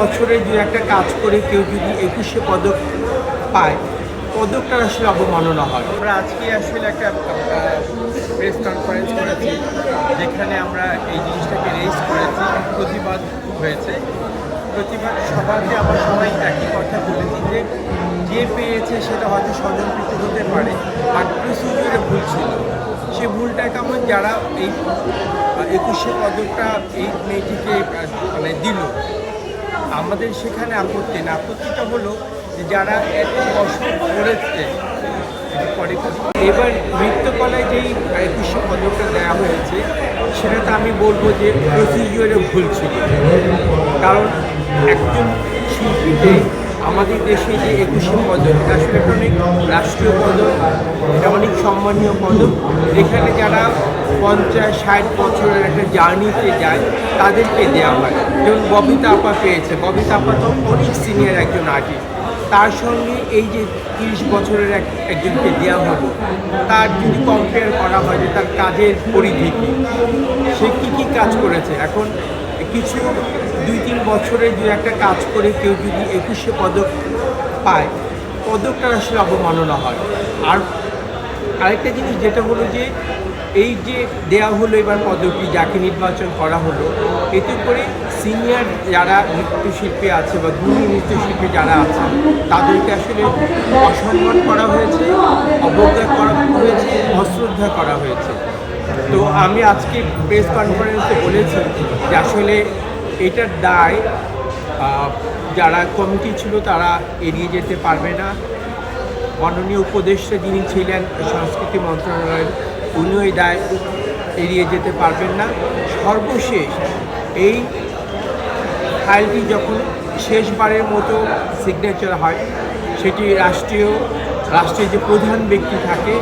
বছরে দু একটা কাজ করে কেউ যদি একুশে পদক পায় পদকটা আসলে অবমাননা হয়। আমরা আজকে আসলে একটা প্রেস কনফারেন্স করেছি, যেখানে আমরা এই জিনিসটাকে রেজ করেছি, প্রতিবাদ হয়েছে। প্রতিবাদ সভাতে আমরা সবাই একই কথা বলেছি যে যে পেয়েছে সেটা হয়তো স্বজনপ্রীতি হতে পারে, আর প্রসিডিউরে ভুল ছিল। সে ভুলটা কেমন, যারা এই একুশে পদকটা এই মেয়েটিকে মানে দিল আমাদের সেখানে আপত্তি না। আপত্তিটা হলো যে যারা এত কষ্ট করেছে এবার নৃত্যকলায় যেই একুশে পদকটা দেওয়া হয়েছে, সেটা তো আমি বলব যে প্রসিডিওরে ভুল ছিল। কারণ একজন শিল্পীকে আমাদের দেশে যে একুশে পদক আসলে অনেক রাষ্ট্রীয় পদক এটা অনেক সম্মানীয় পদক যেখানে যারা পঞ্চাশ, ষাট বছরের একটা জার্নিতে যায় তাদেরকে দেওয়া হয়। যেমন ববিতা আপা পেয়েছে। ববিতা আপা তো অনেক সিনিয়র একজন আর্টিস্ট তার সঙ্গে এই যে তিরিশ বছরের এক একজনকে দেওয়া হলো, তার যদি কম্পেয়ার করা হয় যে তার কাজের পরিধি কী, সে কী কী কাজ করেছে? এখন কিছু দুই তিন বছরে দু একটা কাজ করে কেউ যদি একুশে পদক পায় পদকটার আসলে অবমাননা হয়। আর আরেকটা জিনিস যেটা হলো যে এই যে দেয়া হলো এবার পদকটি যাকে নির্বাচন করা হলো, এতে করে সিনিয়র যারা নৃত্যশিল্পী আছে বা গুণী নৃত্যশিল্পী যারা আছে, তাদেরকে আসলে অসম্মান করা হয়েছে, অবজ্ঞা করা হয়েছে, অশ্রদ্ধা করা হয়েছে। তো আমি আজকে প্রেস কনফারেন্সে বলেছি যে আসলে এটার দায় যারা কমিটি ছিল তারা এড়িয়ে যেতে পারবে না। মাননীয় উপদেষ্টা যিনি ছিলেন, সংস্কৃতি মন্ত্রণালয়ের, উনিও এই দায় এড়িয়ে যেতে পারবেন না। সর্বশেষ এই ফাইলটি যখন শেষবারের মতো সিগনেচার হয়, সেটি রাষ্ট্রীয়, রাষ্ট্রের যে প্রধান ব্যক্তি থাকে,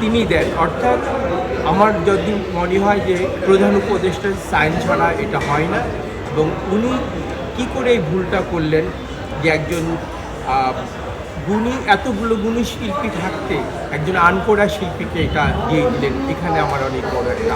তিনি দেন। অর্থাৎ আমার যদি মনে হয় যে প্রধান উপদেষ্টার সাইন ছাড়া এটা হয় না, এবং উনি কি করে এই ভুলটা করলেন যে একজন গুণী, এতগুলো গুণী শিল্পী থাকতে একজন আনকোড়া শিল্পীকে এটা দিয়ে দিলেন। এখানে আমার অনেক বড় একটা